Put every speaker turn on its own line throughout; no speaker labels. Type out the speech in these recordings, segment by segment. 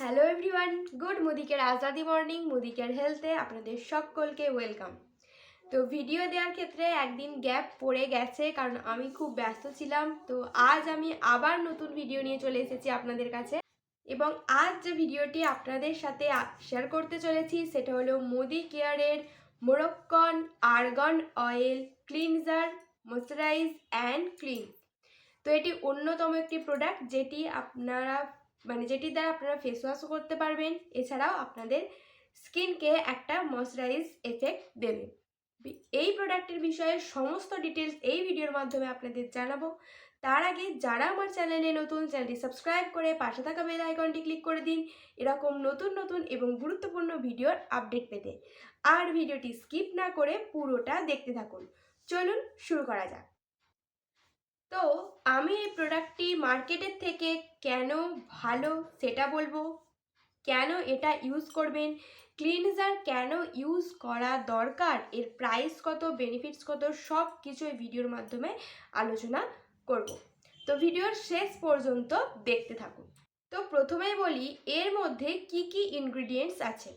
Hello everyone good মুদিকের Azadi morning মুদিকের হেলথে আপনাদের সকলকে welcome তো ভিডিও দেওয়ার ক্ষেত্রে একদিন গ্যাপ পড়ে গেছে, কারণ আমি খুব ব্যস্ত ছিলাম, তো আজ আমি আবার নতুন ভিডিও নিয়ে চলে এসেছি আপনাদের কাছে। এবং আজ যে ভিডিওটি আপনাদের সাথে শেয়ার করতে চলেছি, সেটা হলো মোদি কেয়ারের Moroccan argan oil cleanser moisturise and clean তো এটি অন্যতম একটি প্রোডাক্ট যেটি আপনারা মানে যেটির দ্বারা আপনারা ফেস ওয়াশও করতে পারবেন। এছাড়াও আপনাদের স্কিনকে একটা ময়শ্চারাইজ এফেক্ট দেবে। এই প্রোডাক্টের বিষয়ে সমস্ত ডিটেলস এই ভিডিওর মাধ্যমে আপনাদের জানাব। তার আগে যারা আমার চ্যানেলে নতুন চ্যানেলটি সাবস্ক্রাইব করে পাশে থাকা বেল আইকনটি ক্লিক করে দিন। এরকম নতুন নতুন এবং গুরুত্বপূর্ণ ভিডিওর আপডেট পেতে। আর ভিডিওটি স্কিপ না করে পুরোটা দেখতে থাকুন। চলুন শুরু করা যাক। তো আমি এই প্রোডাক্টটি মার্কেটের থেকে কেন ভালো সেটা বলব? কেন এটা ইউজ করবেন? ক্লিনজার কেন ইউজ করা দরকার? এর প্রাইস কত বেনিফিটস কত সব কিছু এই ভিডিওর মাধ্যমে আলোচনা করব। তো ভিডিওর শেষ পর্যন্ত দেখতে থাকুন। তো প্রথমেই বলি, এর মধ্যে কি কি ইনগ্রিডিয়েন্টস আছে?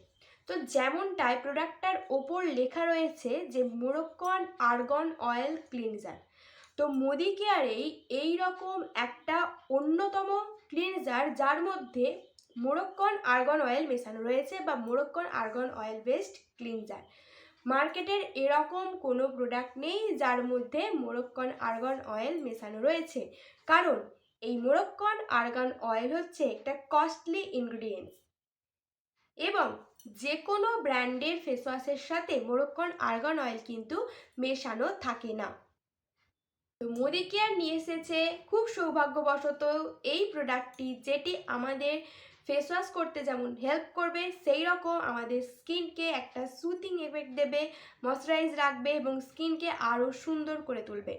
তো যেমনটাই প্রোডাক্টটার ওপর লেখা রয়েছে যে মোরক্কন আর্গন অয়েল ক্লিনজার তো মোদি কেয়ারেই এই রকম একটা অন্যতম ক্লিনজার যার মধ্যে মোরক্কন আর্গন অয়েল মেশানো রয়েছে বা Moroccan argan oil based cleanser. মার্কেটের এরকম কোনো প্রোডাক্ট নেই যার মধ্যে মোরক্কন আর্গন অয়েল মেশানো রয়েছে। কারণ এই মোরক্কন আর্গন অয়েল হচ্ছে একটা কস্টলি ইনগ্রিডিয়েন্টস। এবং যে কোনো ব্র্যান্ডের ফেসওয়াশের সাথে মোরক্কন আর্গন অয়েল কিন্তু মেশানো থাকে না। তো মোদি কেয়ার নিয়ে এসেছে? খুব সৌভাগ্যবশত এই প্রোডাক্টটি যেটি আমাদের ফেস ওয়াশ করতে যেমন হেল্প করবে সেই রকম আমাদের স্কিনকে একটা সুথিং এফেক্ট দেবে ময়শ্চারাইজ রাখবে এবং স্কিনকে আরও সুন্দর করে তুলবে।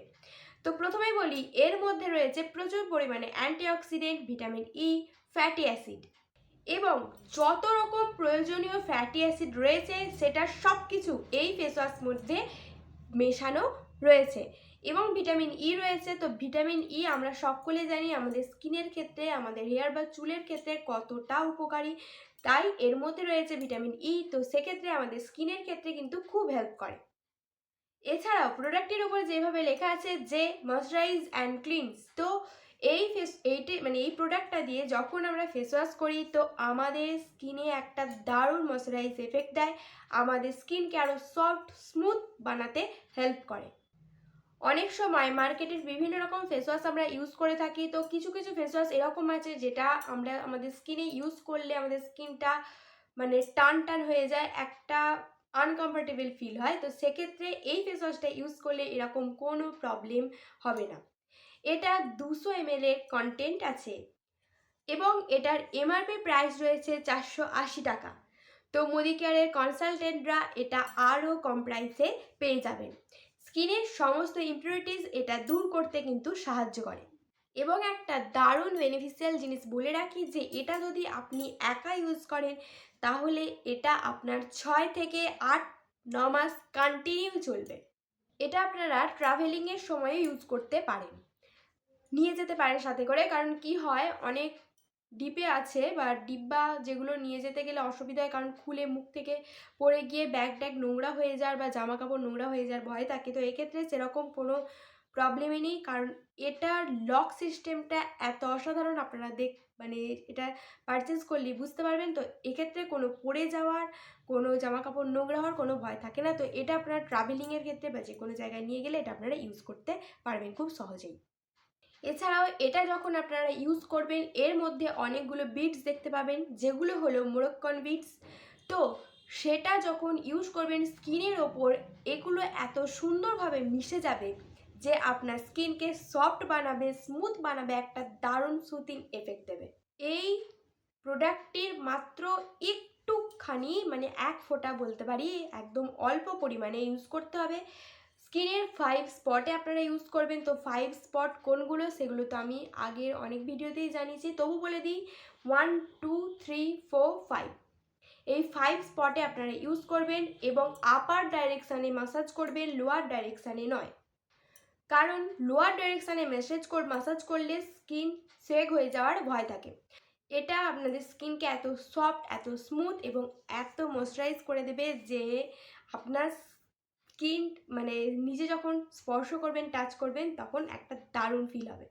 তো প্রথমেই বলি, এর মধ্যে রয়েছে প্রচুর পরিমাণে antioxidant vitamin E fatty acid এবং যত রকম প্রয়োজনীয় ফ্যাটি অ্যাসিড রয়েছে, সেটা সব কিছু এই ফেস ওয়াশ মধ্যে মেশানো রয়েছে। এবং ভিটামিন ই রয়েছে, তো ভিটামিন ই আমরা সকলে জানি আমাদের স্কিনের ক্ষেত্রে, আমাদের হেয়ার বা চুলের ক্ষেত্রে কতটা উপকারী। তাই এর মধ্যে রয়েছে ভিটামিন ই তো সেক্ষেত্রে আমাদের স্কিনের ক্ষেত্রে কিন্তু খুব হেল্প করে। এছাড়াও প্রোডাক্টের উপর যেভাবে লেখা আছে যে ময়শ্চারাইজ অ্যান্ড ক্লিনস তো এই ফেস এইটি মানে এই প্রোডাক্টটা দিয়ে যখন আমরা ফেস ওয়াশ করি, তো আমাদের স্কিনে একটা দারুণ ময়শ্চারাইজ এফেক্ট দেয়। আমাদের স্কিনকে আরও সফট স্মুথ বানাতে হেল্প করে। অনেক সময় মার্কেটের বিভিন্ন রকম ফেস ওয়াশ আমরা ইউজ করে থাকি। তো কিছু কিছু ফেস ওয়াশ এরকম আছে যেটা আমরা আমাদের স্কিনে ইউজ করলে আমাদের স্কিনটা মানে টান টান হয়ে যায়, একটা আনকমফোর্টেবল ফিল হয়। তো সেক্ষেত্রে এই ফেস ওয়াশটা ইউজ করলে এরকম কোনো প্রবলেম হবে না। এটা দুশো এমএল এর কন্টেন্ট আছে এবং এটার এমআরপি প্রাইস রয়েছে চারশো আশি টাকা। তো মোদি কেয়ারের কনসালটেন্টরা এটা আরও কম প্রাইসে পেয়ে যাবেন। স্কিনের সমস্ত ইমপিউরিটিস এটা দূর করতে কিন্তু সাহায্য করে। এবং একটা দারুণ বেনিফিশিয়াল জিনিস বলে রাখি যে এটা যদি আপনি একা ইউজ করেন, তাহলে এটা আপনার ছয় থেকে আট, ন মাস কন্টিনিউ চলবে। এটা আপনারা ট্রাভেলিংয়ের সময়ে ইউজ করতে পারেন। নিয়ে যেতে পারেন সাথে করে, কারণ কি হয়, অনেক ডিপে আছে বা ডিব্বা যেগুলো নিয়ে যেতে গেলে অসুবিধা হয়, কারণ খুলে মুখ থেকে পড়ে গিয়ে ব্যাগ ট্যাগ নোংরা হয়ে যাওয়ার বা জামা কাপড় নোংরা হয়ে যাওয়ার ভয় থাকে। তো এক্ষেত্রে সেরকম কোনো প্রবলেমই নেই, কারণ এটার লক সিস্টেমটা এত অসাধারণ আপনারা দেখ মানে এটা পারচেস করলে বুঝতে পারবেন। তো এক্ষেত্রে কোনো পড়ে যাওয়ার, কোনো জামা কাপড় নোংরা হওয়ার কোনো ভয় থাকে না। তো এটা আপনারা ট্রাভেলিংয়ের ক্ষেত্রে বা যে কোনো জায়গায় নিয়ে গেলে এটা আপনারা ইউজ করতে পারবেন খুব সহজেই। এছাড়াও এটা যখন আপনারা ইউজ করবেন, এর মধ্যে অনেকগুলো বিটস দেখতে পাবেন, যেগুলো হলো মোরক্কন বিটস তো সেটা যখন ইউজ করবেন স্কিনের ওপর, এগুলো এত সুন্দরভাবে মিশে যাবে যে আপনার স্কিনকে সফট বানাবে স্মুথ বানাবে, একটা দারুণ সুতিং এফেক্ট দেবে। এই প্রোডাক্টটির মাত্র একটুখানি মানে এক ফোঁটা বলতে পারি, একদম অল্প পরিমাণে ইউজ করতে হবে। স্কিনের ফাইভ স্পটে আপনারা ইউজ করবেন। তো ফাইভ স্পট কোনগুলো সেগুলো তো আমি আগের অনেক ভিডিওতেই জানিয়েছি। তবু বলে দিই one two three four five এই ফাইভ স্পটে আপনারা ইউজ করবেন এবং আপার ডাইরেকশানে মাসাজ করবেন লোয়ার ডাইরেকশানে নয়। কারণ লোয়ার ডাইরেকশানে মেসেজ কর মাসাজ করলে স্কিন সেগ হয়ে যাওয়ার ভয় থাকে। এটা আপনাদের স্কিনকে এত সফট এত স্মুথ এবং এত ময়শ্চারাইজ করে দেবে যে আপনার স্কিন মানে নিজে যখন স্পর্শ করবেন টাচ করবেন, তখন একটা দারুণ ফিল হবে।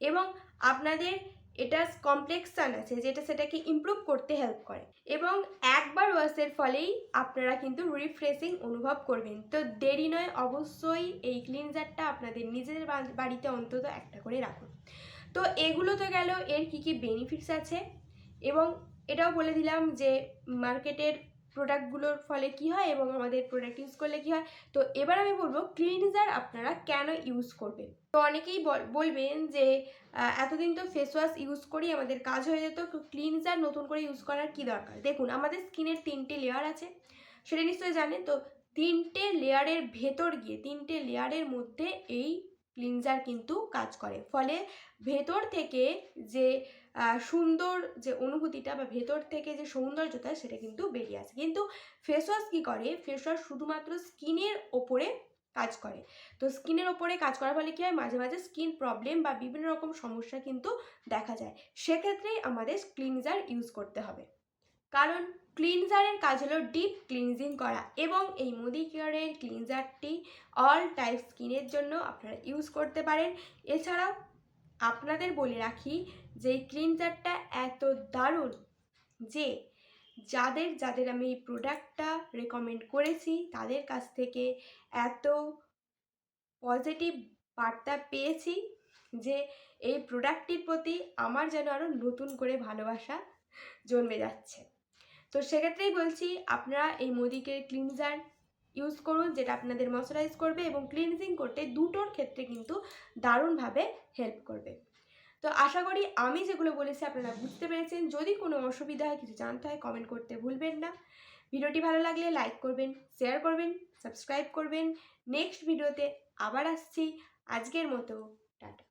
এবং আপনাদের এটা কমপ্লেক্সান আছে, যেটা সেটাকে ইমপ্রুভ করতে হেল্প করে। এবং একবার ওয়াশের ফলেই আপনারা কিন্তু রিফ্রেশিং অনুভব করবেন। তো দেরি নয়, অবশ্যই এই ক্লিনজারটা আপনাদের নিজেদের বা- বাড়িতে অন্তত একটা করে রাখুন। তো এগুলো তো গেল, এর কি কি বেনিফিটস আছে? এবং এটাও বলে দিলাম যে মার্কেটের প্রোডাক্টগুলোর ফলে কি হয় এবং আমাদের প্রোডাক্ট ইউজ করলে কি হয়? তো এবার আমি বলব ক্লিনজার আপনারা কেন ইউজ করবেন? তো অনেকেই বল- বলবেন যে এতদিন তো ফেস ওয়াশ ইউজ করি, আমাদের কাজ হয়ে যেত ক্লিনজার নতুন করে ইউজ করার কি দরকার? দেখুন, আমাদের স্কিনের তিনটে লেয়ার আছে। সেটা নিশ্চয়ই জানেন, তো তিনটে লেয়ারের ভেতর গিয়ে, তিনটে লেয়ারের মধ্যে এই ক্লিনজার কিন্তু কাজ করে। ফলে ভেতর থেকে যে সুন্দর যে অনুভূতিটা বা ভেতর থেকে যে সৌন্দর্যতা সেটা কিন্তু বেরিয়ে আসে। কিন্তু ফেস ওয়াশ কী করে? ফেস ওয়াশ শুধুমাত্র স্কিনের ওপরে কাজ করে। তো স্কিনের ওপরে কাজ করার ফলে কী হয়? মাঝে মাঝে স্কিন প্রবলেম বা বিভিন্ন রকম সমস্যা কিন্তু দেখা যায়। সেক্ষেত্রেই আমাদের ক্লিনজার ইউজ করতে হবে। কারণ ক্লিনজারের কাজ হলো ডিপ ক্লিনজিং করা এবং এই মুদি কেয়ারের ক্লিনজারটি অল টাইপ স্কিনের জন্য আপনারা ইউজ করতে পারেন। এছাড়াও আপনাদের বলে রাখি যে এই ক্লিনজারটা এত দারুণ যে যাদের যাদের আমি এই প্রোডাক্টটা রেকমেন্ড করেছি, তাদের কাছ থেকে এত পজিটিভ বার্তা পেয়েছি যে এই প্রোডাক্টটির প্রতি আমার যেন আরও নতুন করে ভালোবাসা জন্মে যাচ্ছে। তো সেক্ষেত্রেই বলছি, আপনারা এই মোদিকের ক্লিনজার ইউজ করুন, যেটা আপনাদের ময়শ্চারাইজ করবে এবং ক্লিনজিং করতে দুটোর ক্ষেত্রে কিন্তু দারুণভাবে হেল্প করবে। তো আশা করি আমি যেগুলো বলেছি আপনারা বুঝতে পেরেছেন। যদি কোনো অসুবিধা হয়, কিছু জানতে হয় কমেন্ট করতে ভুলবেন না। ভিডিওটি ভালো লাগলে লাইক করবেন শেয়ার করবেন সাবস্ক্রাইব করবেন। নেক্সট ভিডিওতে আবার আসছি। আজকের মতো, টাটা।